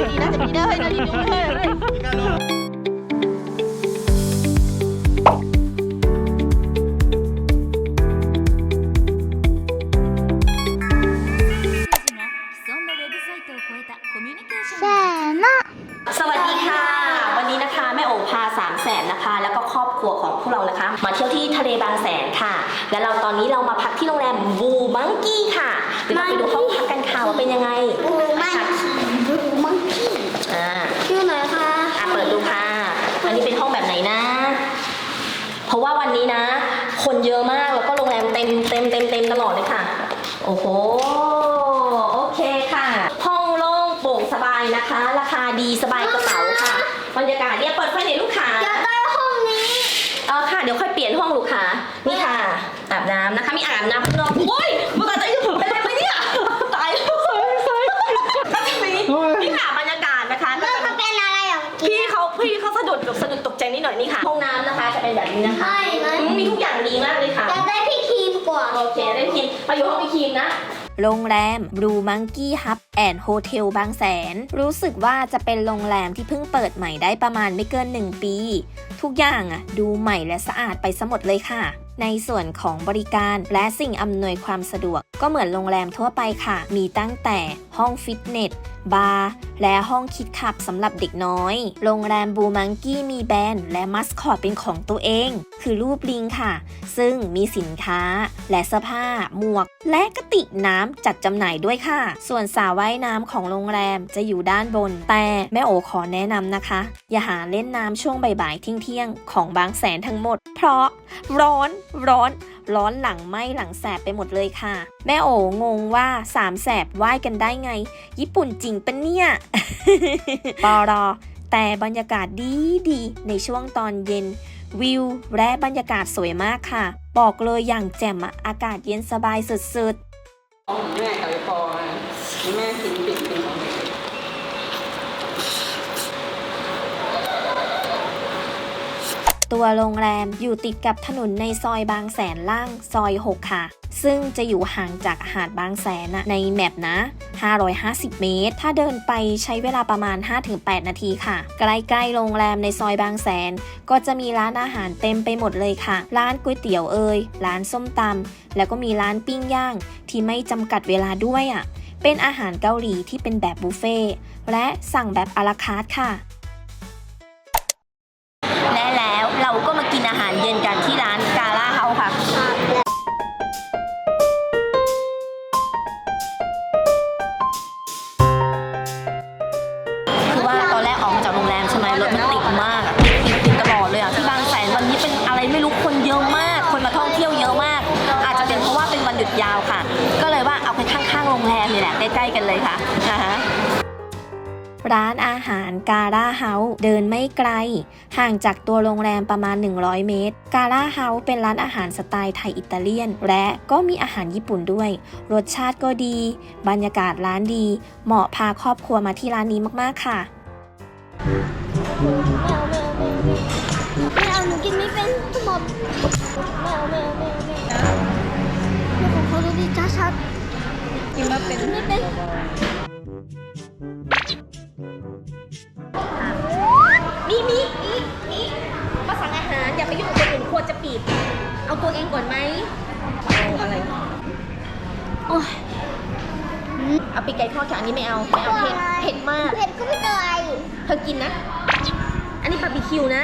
จะดีนะสวัสดีค่ะ วันนี้นะคะแม่โอพาสามแสนนะคะ แล้วก็ครอบครัวของพวกเรานะคะ มาเที่ยวที่ทะเลบางแสนค่ะ และเราตอนนี้เรามาพักที่โรงแรมบูมังกี้ค่ะเดี๋ยวไปดูห้องพักกันค่ะว่าเป็นยังไงบูมังกี้ เพราะว่าวันนี้นะ คนเยอะมากแล้วก็โรงแรมเต็มเต็มเต็มเต็มตลอดเลยค่ะ โอ้โห โอเคค่ะ ห้องโล่งโปร่งสบายนะคะ ราคาดีสบายกระเป๋าค่ะ บรรยากาศเนี่ยเปิดไฟหน่อยลูกค้าอยากได้ห้องนี้เออค่ะ เดี๋ยวค่อยเปลี่ยนห้องลูกค้านี่ค่ะอาบน้ำนะคะ มีอาบน้ำข้างนอกโอ้ยมันอาจจะอยู่เป็นอะไรไหมเนี่ย ตายแล้วสวยสวยก็จะมีนี่ค่ะบรรยากาศนะคะก็ แล้ว จะ มันเป็นอะไรอะ พี่เขาพี่ เขาสะดุดกับสะดุดตกใจนิดหน่อยนี่ค่ะ ห้องน้ำนะคะจะเป็นแบบนี้นะคะใช่ไหมอืมมีทุกอย่างดีมากเลยค่ะอยากได้พี่ครีมกว่าโอเคได้ครีมมาอยู่ห้องพี่ครีมนะ โรงแรม Blue Monkey Hub and Hotel บางแสน รู้สึกว่าจะเป็นโรงแรมที่เพิ่งเปิดใหม่ได้ประมาณไม่เกิน 1 ปี ทุกอย่างอะดูใหม่และสะอาดไปสมดเลยค่ะ ในส่วนของบริการและสิ่งอำนวยความสะดวก ก็เหมือนโรงแรมทั่วไปค่ะ มีตั้งแต่ห้องฟิตเนส บาร์ และห้องคิดขับสำหรับเด็กน้อย โรงแรมบูมังกี้มีแบรนด์และมัสคอตเป็นของตัวเอง คือรูปลิงค่ะ ซึ่งมีสินค้า และเสื้อผ้า หมวก และกระติกน้ำจัดจำหน่ายด้วยค่ะ ส่วนสระว่ายน้ำของโรงแรมจะอยู่ด้านบน แต่แม่โอขอแนะนำนะคะ อย่าหาเล่นน้ำช่วงบ่ายๆเที่ยงๆของบางแสนทั้งหมด เพราะร้อนร้อน ร้อนหลังไหมหลังแสบไปหมดเลยค่ะ แม่โองงว่าสามแสบว่ายกันได้ไง ญี่ปุ่นจริงปะเนี่ยปอรอ แต่บรรยากาศดีดีในช่วงตอนเย็น วิวและบรรยากาศสวยมากค่ะ บอกเลยอย่างแจ่มอากาศเย็นสบายสุดๆแม่กับไอ้ปอแม่กินติด ตัวโรงแรมอยู่ติดกับถนนในซอยบางแสนล่างซอย 6 ค่ะ ซึ่งจะอยู่ห่างจากหาดบางแสนในแมปนะ 550 เมตร ถ้าเดินไปใช้เวลาประมาณ 5-8 นาทีค่ะ ใกล้ๆโรงแรมในซอยบางแสน ก็จะมีร้านอาหารเต็มไปหมดเลยค่ะ ร้านก๋วยเตี๋ยวเอ่ยร้านส้มตำแล้วก็มีร้านปิ้งย่าง ที่ไม่จำกัดเวลาด้วยอะเป็นอาหารเกาหลีที่เป็นแบบบุฟเฟ่ต์และสั่งแบบอาราคาร์ทค่ะ ร้านอาหารกาล่าเฮาส์เดินไม่ไกล ห่างจากตัวโรงแรมประมาณ 100 เมตร กาล่าเฮาส์เป็นร้านอาหารสไตล์ไทยอิตาเลียน และก็มีอาหารญี่ปุ่นด้วย รสชาติก็ดี บรรยากาศร้านดี เหมาะพาครอบครัวมาที่ร้านนี้มากๆค่ะไม่เอาหนูกินไม่เป็นทั้งหมดไม่เอาไม่เอาไม่เอาไม่เอาเดี๋ยวของเขาดูดีชัดกินมาเป็นไม่เป็น มีมีมีมีมาสั่งอาหารอย่าไปยุ่งกับคนอื่นควรจะปิด เอาตัวเองก่อนไหมเอาอะไรโอ้ยเอาปีกไก่ทอดค่ะอันนี้ไม่เอาไม่เอาเผ็ดเผ็ดมาก เผ็ดก็ไม่เป็นไรเธอกินนะ อันนี้บาร์บีคิวนะ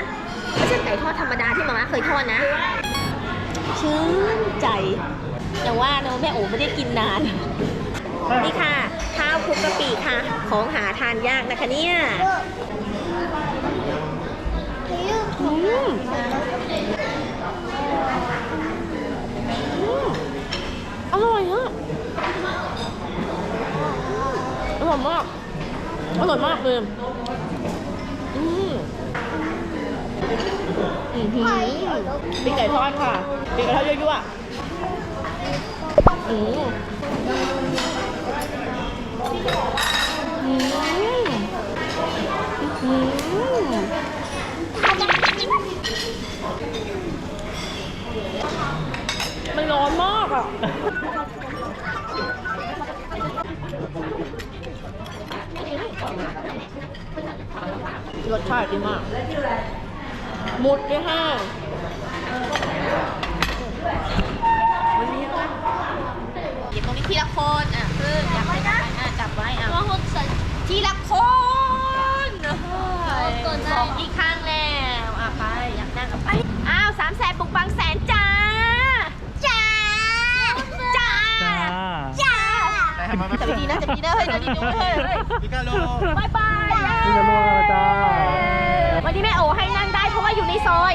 ไม่ใช่ไก่ทอดธรรมดาที่มาม่าเคยทอดนะ ชื่นใจอย่างว่าเนอะแม่โอ๋ไม่ได้กินนาน นี่ค่ะข้าวค ลุกกะปิค่ะ ของหาทานยากนะคะเนี่ยอืมอร่อยฮะอร่อยมาก อร่อยมากเลยอืมอืมหืมปีกไก่ทอดค่ะปีกไก่ทอดยั่วๆอืม รสชาติดีมาก หมดเลยค่ะวันนี้ก็หยิบตรงนี้ทีละคนอะคืออยากไปไหนอะจับไว้อะว่าคนใส่ทีละคนสองอีกข้างแล้วอะไปอยากนั่งกับไปอ้าวสามแสบปุกบังส จับดีๆนะจับดีๆนะเฮ้ยจับดีๆนะเฮ้ยเฮ้ยพิกาโลบายบายพิกาโลจ้าวันนี้แม่โอให้นั่งได้เพราะว่าอยู่ในซอย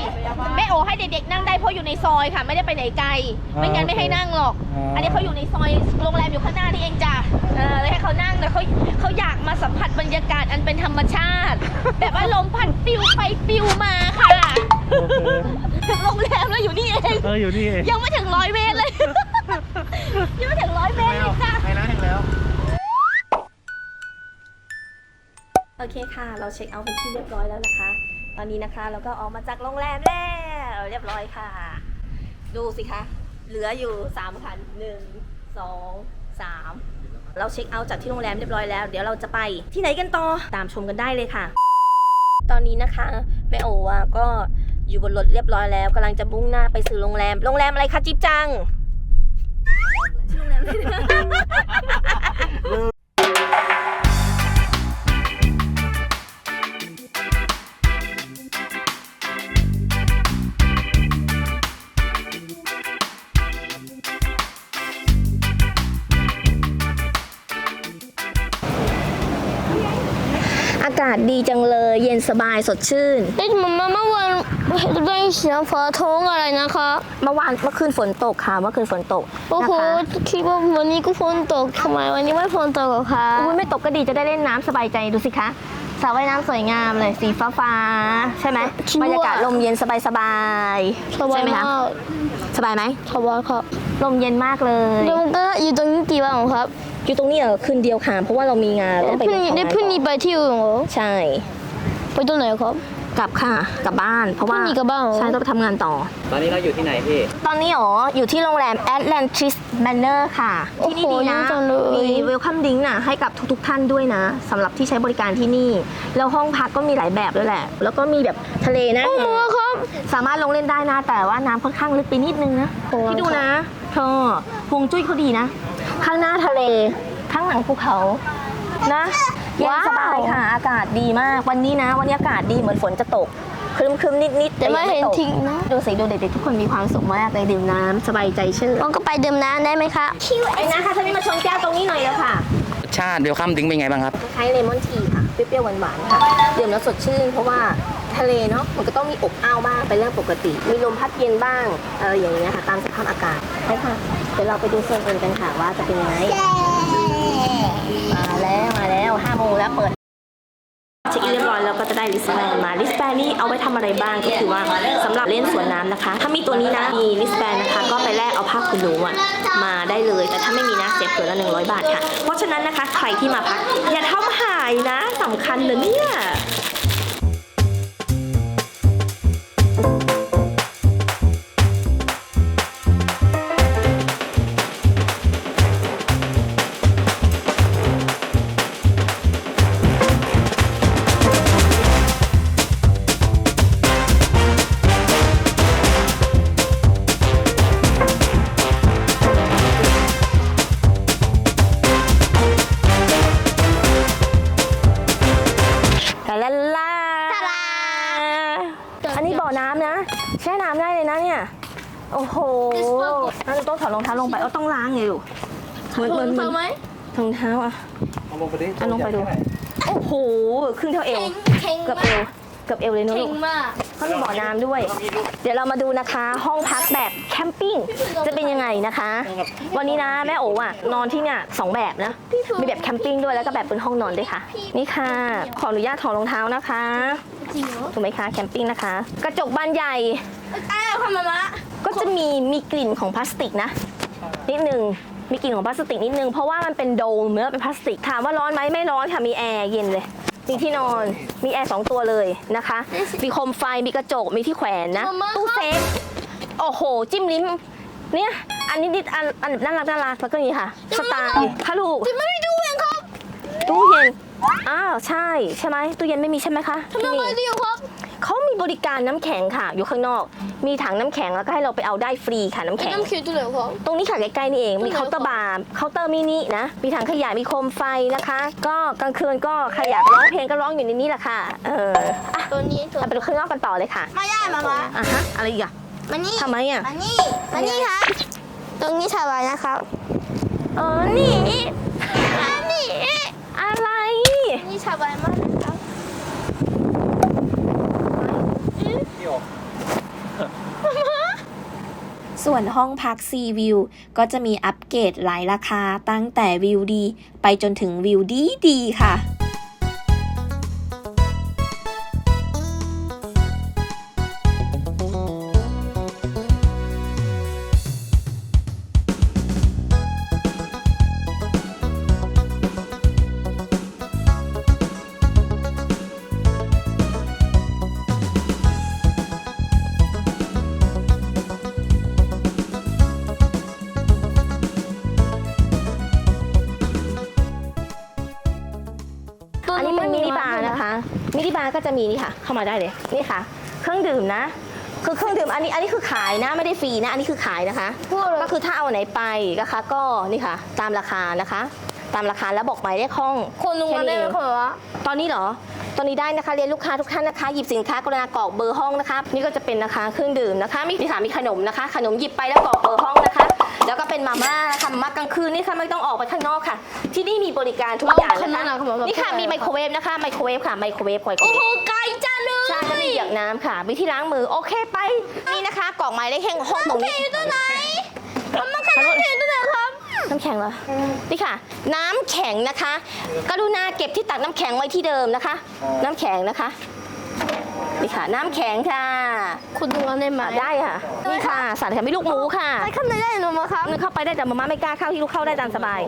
แม่โอให้เด็กๆนั่งได้เพราะอยู่ในซอยค่ะ ไม่ได้ไปไหนไกล ไม่งั้นไม่ให้นั่งหรอก อันนี้เขาอยู่ในซอยโรงแรมอยู่ข้างหน้านี่เองจ้ะเออเลยให้เขานั่งแต่เขาเขาอยากมาสัมผัสบรรยากาศอันเป็นธรรมชาติแบบว่าลมพัดปิวไปปิวมาค่ะถึงโรงแรมแล้วอยู่นี่เองเอออยู่นี่เองยังไม่ถึงร้อยเมตรเลยยังไม่ถึงร้อยเมตรเลยจ้ะ อเคค่ะ เราเช็คเอาท์เป็นที่เรียบร้อยแล้วนะคะ ตอนนี้นะคะเราก็ออกมาจากโรงแรมแล้วเรียบร้อยค่ะ ดูสิคะ เหลืออยู่3คันหนึ่งสองสามเราเช็คเอาท์จากที่โรงแรมเรียบร้อยแล้ว เดี๋ยวเราจะไปที่ไหนกันต่อ ตามชมกันได้เลยค่ะ ตอนนี้นะคะแม่โออะก็อยู่บนรถเรียบร้อยแล้วกำลังจะมุ่งหน้าไปสู่โรงแรม โรงแรมอะไรคะจิ๊บจังชื่อโรงแรม อากาศดีจังเลย เย็นสบายสดชื่น เอ๊ะมามาเมื่อวันเรื่เสียงฝาท้องอะไรนะคะเมื่อวานเมื่อคืนฝนตกค่ะเมื่อคืนฝนตกโอ้โหนะคะคิดว่าวันนี้ก็ฝนตกทำไมวันนี้ไม่ฝนตกเหรอคะอุ้ยไม่ตกก็ดีจะได้เล่นน้ำสบายใจดูสิคะสระว่ายน้ำสวยงามเลยสีฟ้าฟ้าๆใช่ไหมบรรยากาศลมเย็นสบายสบายสบายไหมาคะกสบายไหมสบายครับลมเย็นมากเลยแล้วมันก็อยู่ตรงนี้กี่วันครับ อยู่ตรงนี้เหรอคืนเดียวค่ะ เพราะว่าเรามีงานต้องไปพรุ่งนี้ทำงาได้นพรุ่งนี้ไปที่อื่นเหรอใช่ ไปตรงไหนครับ กลับค่ะ กลับบ้าน เพราะว่าพรุ่งนี้กลับบ้านเหรอ ใช่ต้องไปทำงานต่อ ตอนนี้เราอยู่ที่ไหนพี่ ตอนนี้อ๋ออยู่ที่โรงแรม Atlantis Manor ค่ะ ที่นี่ดีนะโอ้โหดีจังเลย มี welcome drink น่ะให้กับทุกๆท่านด้วยนะสำหรับที่ใช้บริการที่นี่ แล้วห้องพักก็มีหลายแบบด้วยแหละ แล้วก็มีแบบทะเลนะ โอ้โหครับ สามารถลงเล่นได้นะ แต่ว่าน้ำค่อนข้างลึกไปนิดนึงนะโอ้โหที่ดูนะเธอฮวงจุ้ยเขาดีนะ ข้างหน้าทะเล ข้างหลังภูเขา นะเย็นว้าว สบายค่ะ อากาศดีมาก วันนี้นะ วันนี้อากาศดีเหมือนฝนจะตก ครึมครึมนิดนิดๆแต่ไม่ยังเห็นตกทิ้งนะดูสิดูเด็กๆทุกคนมีความสุขมากเลยดื่มน้ำสบายใจชื่นมันก็ไปดื่มน้ำได้ไหมคะไอ้นะคะท่านนี้มาชงแก้วตรงนี้หน่อยแล้วค่ะชาติเวลคัมดิ้งเป็นไงบ้างครับ คล้ายๆเลมอนทีค่ะ เปรี้ยวๆหวานๆค่ะดื่มแล้วสดชื่น เพราะว่าทะเลเนาะมันก็ต้องมีอบอ้าวบ้างเป็นเรื่องปกติ มีลมพัดเย็นบ้างอะไรอย่างเงี้ยค่ะ ตามสภาพอากาศไปค่ะเดี๋ยวเราไปดูโซนอื่นกันค่ะว่าจะเป็นยังไงมาแล้วมาแล้วห้าโมงแล้วเปิดเช็คอินเรียบร้อยแล้วก็จะได้ลิสแบนมาลิสแบนนี่เอาไว้ทำอะไรบ้างก็คือว่าสำหรับเล่นสวนน้ำนะคะ ถ้ามีตัวนี้นะมีลิสแบนนะคะ ก็ไปแลกเอาผ้าขนหนูมาได้เลย แต่ถ้าไม่มีนะเสียเผือละหนึ่งร้อยบาทค่ะ เพราะฉะนั้นนะคะใครที่มาพักอย่าทำหายนะสำคัญเลยเนี่ย ลงไปเอาต้องล้างไงลูกเหมือนเหมือนเหมือนรองเท้าอะ เอาลงไปดิเอาลงไปดู โอ้โหครึ่งเท่าเอวเข่งเกือบเอวเกือบเอวเลยเนอะเข่ลูงกมากเขามีบ่อน้ำด้วย เดี๋ยวเรามาดูนะคะ ห้องพักแบบแคมปิ้งจะเป็นยังไงนะคะ วันนี้นะแม่โอ๋อะนอนที่เนี่ยสองแบบนะ มีแบบแคมปิ้งด้วยแล้วก็แบบเป็นห้องนอนด้วยค่ะ นี่ค่ะ ขออนุญาตถอดรองเท้านะคะจริงเหรอถูกไหมคะแคมปิ้งนะคะ กระจกบานใหญ่ อ้าวค่ะมามะก็จะมีมีกลิ่นของพลาสติกนะ นิดนึงมีกลิ่นของพลาสติกนิดนึง เพราะว่ามันเป็นโดมเนื้อเป็นพลาสติกถามว่าร้อนไหมไม่ร้อนค่ะมีแอร์เย็นเลย มีที่นอนมีแอร์สองตัวเลยนะคะ มีโคมไฟมีกระจกมีที่แขวนนะ ตู้เซฟโอ้โห จิ้มลิ้มเนี่ยอันนี้นิดอันอันน่ารักน่ารักแล้วก็นี่ค่ะ สไตล์ค่ะลูกจะไม่ได้ดูเองครับตู้เย็นอ้าวใช่ใช่ไหมตู้เย็นไม่มีใช่ไหมคะทำไมที่นี่ไม่ดีครับ เขามีบริการน้ำแข็งค่ะ อยู่ข้างนอก มีถังน้ำแข็งแล้วก็ให้เราไปเอาได้ฟรีค่ะน้ำไอ้แข็ง น้ำเขียวตัวไหนครับตรงนี้ค่ะใกล้ๆนี่เอง มีตรงไหนเคาน์เตอร์บาร์เคาน์เตอร์มินินะ มีถังขยะ มีโคมไฟนะคะ ก็กลางคืนก็ใครอยากร้องเพลงก็ร้องอยู่ในนี้แหละค่ะ เอออะตัวนี้ตัวเราไปดูข้างนอกกันต่อเลยค่ะ มาได้มามาอะฮะ อะไรอีกอะมานี่ทำไมอะ มานี่มานี่ครับตรงนี้สบายนะครับเออนี่มานี่อะไร นี่สบายมากนะครับ ส่วนห้องพักซีวิวก็จะมีอัปเกรดหลายราคาตั้งแต่วิวดี ไปจนถึงวิวดีดีค่ะ มินิบาร์ก็จะมีนี่ค่ะ เข้ามาได้เลยนี่ค่ะ เครื่องดื่มนะ คือเครื่องดื่มอันนี้อันนี้คือขายนะไม่ได้ฟรีนะ อันนี้คือขายนะคะพวกเราก็คือถ้าเอาไหนไปนะคะก็นี่ค่ะ ตามราคานะคะ ตามราคาแล้วบอกหมายเลขห้องคนลุงมาได้ไหมแค่นี้เองครับว่าตอนนี้เหรอตอนนี้ได้นะคะเรียนลูกค้าทุกท่านนะคะหยิบสินค้ากรุณากรอกเบอร์ห้องนะคะนี่ก็จะเป็นนะคะเครื่องดื่มนะคะมีนี่ค่ะมีขนมนะคะ ขนมหยิบไปแล้วกรอกเบอร์ห้องนะคะ แล้วก็เป็นมาม่านะคะมาม่ากลางคืนนี่ค่ะไม่ต้องออกไปข้างนอกค่ะ ที่นี่มีบริการทุกอย่างเอาข้างนอกนะนะคะคะนี่ค่ะมีไมโครเวฟนะคะไมโครเวฟค่ะไมโครเวฟไมโครโอ้เวโหฟไกลจังเลยใช่ก็มีเหยือกน้ำค่ะมีที่ล้างมือโอเคไปนี่นะคะกล่องหมายเลขแห่งห้องตรงนี้อยู่ตัวไหนมันมาขนาดเห็นตัวไหนครับน้ำแข็งเหรอนี่ค่ะ น้ำแข็งนะคะกรุณาเก็บที่ตักน้ำแข็งไว้ที่เดิมนะคะ น้ำแข็งนะคะ นี่ค่ะ น้ำแข็งค่ะคุณลุงมาได้ไหมได้ค่ะ นี่ค่ะสัตว์แถมไม่ลูกหมูค่ะไปข้างในได้หนูมาครับนึกเข้าไปได้แต่มาม่าไม่กล้าเข้าที่ลูกเข้าได้ตามสบาย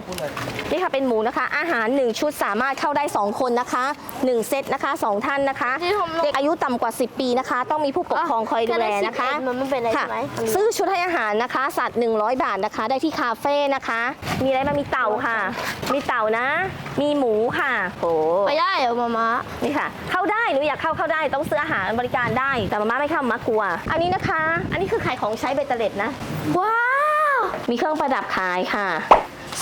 นี่ค่ะเป็นหมูนะคะ อาหาร 1 ชุดสามารถเข้าได้ 2 คนนะคะ 1 เซตนะคะ 2 ท่านนะคะ ที่ผมลง เด็กอายุต่ำกว่า 10 ปีนะคะ ต้องมีผู้ปกครองคอยดูแลนะคะแค่ได้11มันไม่เป็นไรค่ะใช่ไหมซื้อชุดให้อาหารนะคะ สัตว์ 100 บาทนะคะ ได้ที่คาเฟ่นะคะ มีอะไรมางมีเต่าค่ะ มีเต่านะ มีหมูค่ะโอ้ไปได้เหรอมามานี่ค่ะ เข้าได้หนูอยากเข้าเข้าได้ต้องซื้ออาหารบริการได้แต่มาม่าไม่เข้ามามากลัว อันนี้นะคะ อันนี้คือขายของใช้เบตเตอร์เล็ดนะ ว้าว มีเครื่องประดับขายค่ะ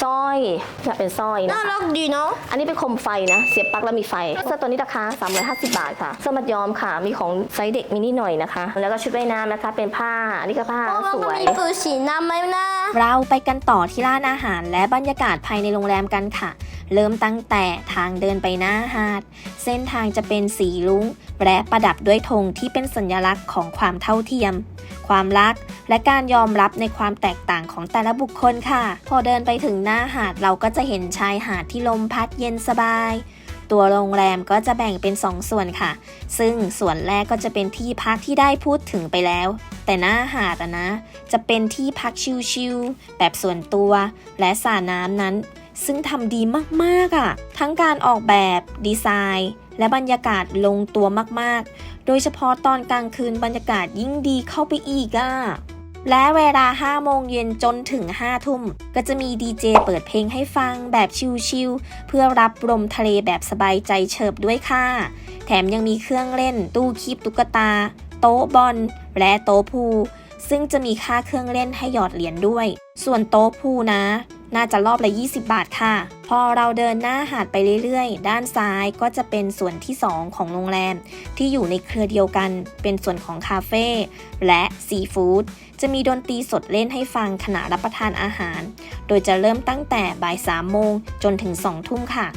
สร้อยอยากเป็นสร้อยนะน่าคะรักดีเนาะ อันนี้เป็นโคมไฟนะ เสียบปลั๊กแล้วมีไฟเสื้อตัวนี้ราคา 350 บาทค่ะเสื้อมัดย้อมค่ะ มีของไซส์เด็กมินิหน่อยนะคะ แล้วก็ชุดว่ายน้ำนะคะ เป็นผ้า อันนี้ก็ผ้าเพราะว่าสมันวย มีปืนสีน้ำไหมนะ เราไปกันต่อที่ร้านอาหารและบรรยากาศภายในโรงแรมกันค่ะ เริ่มตั้งแต่ทางเดินไปหน้าหาด เส้นทางจะเป็นสีลุ้ง และประดับด้วยธงที่เป็นสัญลักษณ์ของความเท่าเทียม ความรัก และการยอมรับในความแตกต่างของแต่ละบุคคลค่ะ พอเดินไปถึงหน้าหาดเราก็จะเห็นชายหาดที่ลมพัดเย็นสบาย ตัวโรงแรมก็จะแบ่งเป็น 2 ส่วนค่ะ ซึ่งส่วนแรกก็จะเป็นที่พักที่ได้พูดถึงไปแล้ว แต่หน้าหาดอะนะ จะเป็นที่พักชิลๆแบบส่วนตัวและสระน้ำนั้น ซึ่งทำดีมากๆอะ่ะ ทั้งการออกแบบดีไซน์ และบรรยากาศลงตัวมากๆ โดยเฉพาะตอนกลางคืนบรรยากาศยิ่งดีเข้าไปอีกอะ และเวลา 5 โมงเย็นจนถึง 5 ทุ่ม ก็จะมีดีเจเปิดเพลงให้ฟังแบบชิลๆ เพื่อรับลมทะเลแบบสบายใจเฉิบด้วยค่ะ แถมยังมีเครื่องเล่น ตู้คีบตุ๊กตา โต๊ะบอล และโต๊ะพูซึ่งจะมีค่าเครื่องเล่นให้หยอดเหรียญด้วย ส่วนโต๊ะพูนะ น่าจะรอบละ 20 บาทค่ะ พอเราเดินหน้าหาดไปเรื่อยๆ ด้านซ้ายก็จะเป็นส่วนที่ 2 ของโรงแรม ที่อยู่ในเครือเดียวกัน เป็นส่วนของคาเฟ่และซีฟู้ด จะมีดนตรีสดเล่นให้ฟังขณะรับประทานอาหาร โดยจะเริ่มตั้งแต่บ่าย3โมงจนถึง2ทุ่มค่ะ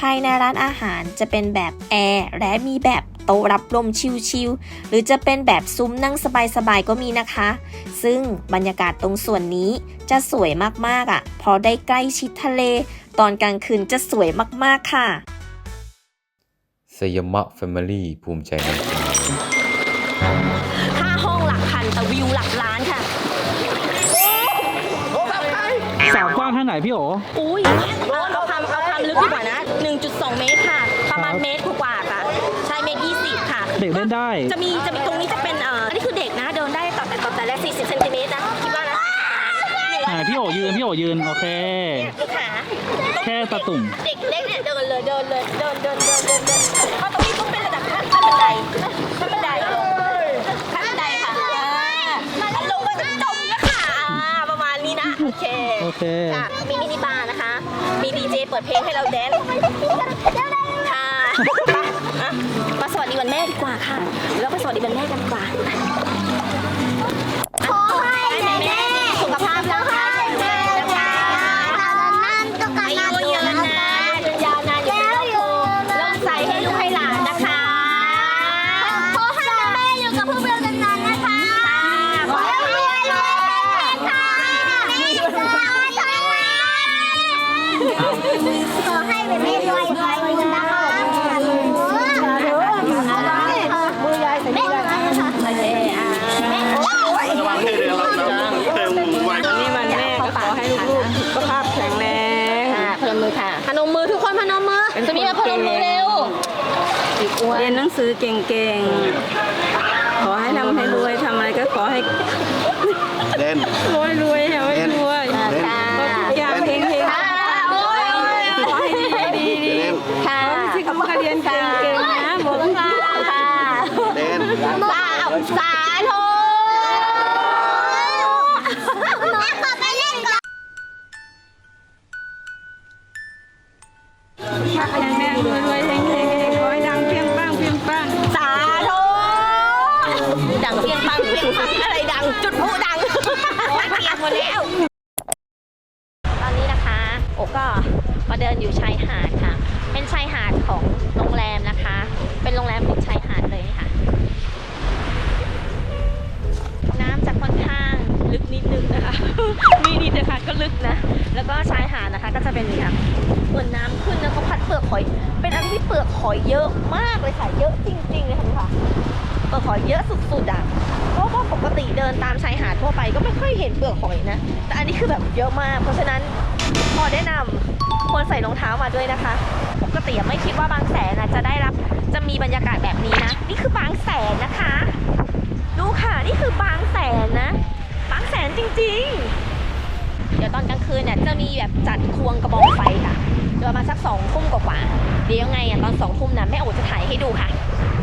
ภายในร้านอาหารจะเป็นแบบแอร์และมีแบบโต๊ะรับลมชิลๆ หรือจะเป็นแบบซุ้มนั่งสบายๆ ก็มีนะคะ ซึ่งบรรยากาศตรงส่วนนี้จะสวยมากๆอะ พอได้ใกล้ชิดทะเล ตอนกลางคืนจะสวยมากๆค่ะสยามะแฟมิลี่ภูมิใจนำเส สาวกว้างแค่ไหนพี่โอ อุ้ยเอาเอาความเอาความลึกดีกว่านะ 1.2 เมตรค่ะ ประมาณครับ เมตรกว่าๆค่ะ ใช่เมตร20 ค่ะเด็กเล่นได้ จะมีจะมีตรงนี้จะเป็นเอ่ออันนี้คือเด็กนะเดินได้ต่อแต่ต่อแต่ละ 40เซนติเมตรนะคิดว่านะอ่าพี่โอยืนพี่โอยืนโอเคดูขาแค่ตะตุ่ม เด็กเล็กเนี่ยเดินเลยเดินเลยเดินเดินเดินเดินเดินเพราะตรงนี้ต้องเป็นระดับขั้นขั้นบันไดขั้นบันไดลงขั้นบันไดค่ะอ่าลงไปจะจม โอเคโอเคค่ะมีมินิบาร์นะคะ มีดีเจเปิดเพลงให้เราแดนซ์ค่ะอะมาสวัสดีวันแม่ดีกว่าค่ะ แล้วไปสวัสดีวันแม่กันดีกว่า สือเก่งๆ ขอให้ทำให้รวยทำอะไรก็ขอให้ ลึกนะ แล้วก็ชายหาดนะคะ ก็จะเป็นนี้ค่ะเหมือนน้ำขึ้นแล้วก็พัดเปลือกหอย เป็นอันที่เปลือกหอยเยอะมากเลยค่ะ เยอะจริงๆเลยค่ะค่ะ เปลือกหอยเยอะสุดๆอะ เพราะว่าปกติเดินตามชายหาดทั่วไปก็ไม่ค่อยเห็นเปลือกหอยนะ แต่อันนี้คือแบบเยอะมาก เพราะฉะนั้นขอแนะนำควรใส่รองเท้ามาด้วยนะคะ ปกติไม่คิดว่าบางแสนอะจะได้รับจะมีบรรยากาศแบบนี้นะ นี่คือบางแสนนะคะ ดูค่ะ นี่คือบางแสนนะ บางแสนจริง ๆ เดี๋ยวตอนกลางคืนเนี่ยจะมีแบบจัดควงกระบองไฟค่ะเดี๋ยวประมาณสักสองทุ่มกว่าๆเดี๋ยวยังไงอะตอนสองทุ่มนะแม่โอจะถ่ายให้ดูค่ะ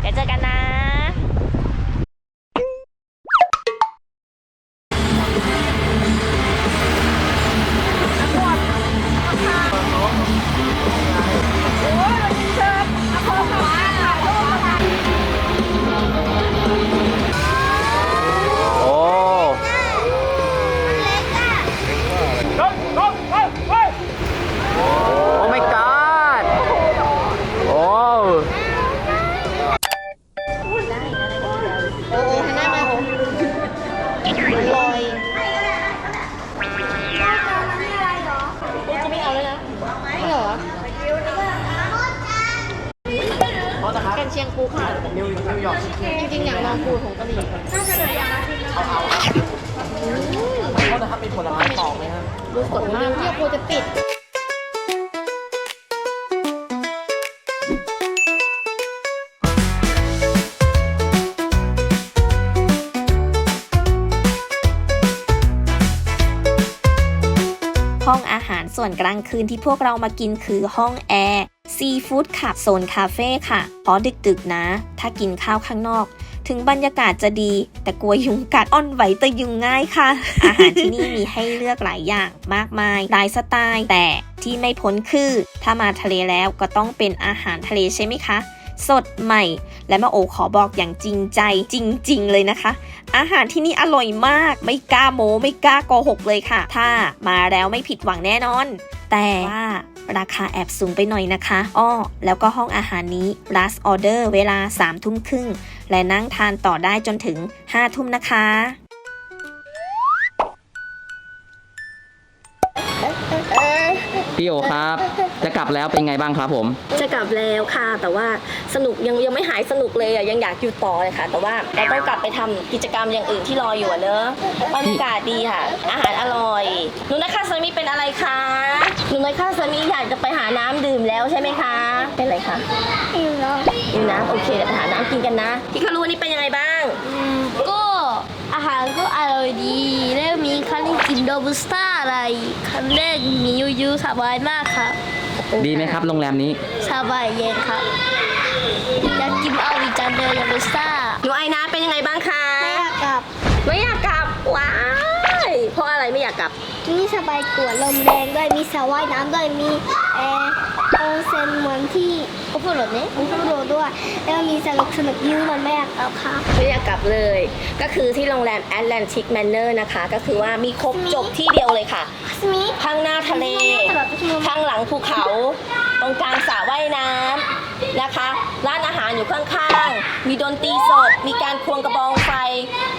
เดี๋ยวเจอกันนะ เหรอกันเชียงปูค่ะจริงๆ อยากลองปูผงกะหรี่เขาจะทำเป็นผลไม้ปอกไหมครับดูสดมากเดี๋ยวปูจะปิด ส่วนกลางคืนที่พวกเรามากินคือห้องแอร์ซีฟู้ดค่ะโซนคาเฟ่ค่ะเพราะดึกๆนะ ถ้ากินข้าวข้างนอก ถึงบรรยากาศจะดี แต่กลัวยุงกัดอ่อนไหวแต่ยุงง่ายค่ะ อาหารที่นี่มีให้เลือกหลายอย่างมากมายหลายสไตล์แต่ที่ไม่พ้นคือ ถ้ามาทะเลแล้วก็ต้องเป็นอาหารทะเลใช่ไหมคะ สดใหม่ และมาโอขอบอกอย่างจริงใจจริง ๆ เลยนะคะ อาหารที่นี่อร่อยมาก ไม่กล้าโม้ไม่กล้าโกหกเลยค่ะ ถ้ามาแล้วไม่ผิดหวังแน่นอน แต่ว่าราคาแอบสูงไปหน่อยนะคะอ้อแล้วก็ห้องอาหารนี้ last order เวลา3ทุ่มครึ่ง และนั่งทานต่อได้จนถึง5ทุ่มนะคะ พี่โอครับ จะกลับแล้วเป็นไงบ้างครับผม จะกลับแล้วค่ะ แต่ว่าสนุกยังยังไม่หายสนุกเลยอะยังอยากอยู่ต่อเลยค่ะ แต่ว่าเราต้องกลับไปทำกิจกรรมอย่างอื่นที่รออยู่อะเนอะบรรยากาศดีค่ะ อาหารอร่อยหนูนะคะสามีเป็นอะไรคะหนูนะคะสามีอยากจะไปหาน้ำดื่มแล้วใช่ไหมคะ เป็นอะไรคะอยู่แล้วอยู่น้ำโอเคเดี๋ยวไปหาน้ำกินกันนะพี่คารุวันนี้เป็นยังไงบ้างก็อาหารก็อร่อยอยดีแล้วมีครั้ง กินโดบุสต้าอะไรครั้งแรกมียูยูสบายมากครับดีไหมครับโรงแรมนี้ สบายเย็นครับ อยากกินเอาอีกจานเดียวโดบุสต้าหนูไอนะเป็นยังไงบ้างคะไม่อยากกลับไม่อยากกลับว้ายเพราะอะไรไม่อยากกลับ ที่นี่สบายกว่าลมแรงด้วยมีสระว่ายน้ำด้วยมีแอร์โอเซนเหมือนที่ โอโฟโรดเนี่ยโอโฟโรดด้วย แล้วมีสนุกสนุกยูมันไม่อยากกลับค่ะไม่อยากกลับเลย ก็คือที่โรงแรม Atlantic Manor นอร์นะคะ ก็คือว่ามีครบจบที่เดียวเลยค่ะ ข้างหน้าทะเล ข้างหลังภูเขา ตรงกลางสระว่ายน้ำนะคะ ร้านอาหารอยู่ข้างๆ มีดนตรีสด มีการควงกระบองไฟ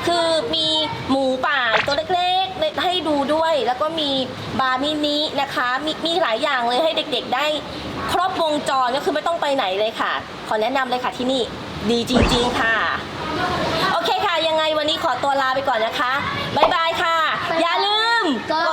คือมีหมูป่าตัวเล็ก ให้ดูด้วย แล้วก็มีบาร์มินินะคะ มีมีหลายอย่างเลยให้เด็กๆ ได้ครบวงจรก็คือไม่ต้องไปไหนเลยค่ะ ขอแนะนำเลยค่ะที่นี่ดีจริง ๆ ค่ะ โอเคค่ะ ยังไงวันนี้ขอตัวลาไปก่อนนะคะ บ๊ายบายค่ะ อย่าลืมกด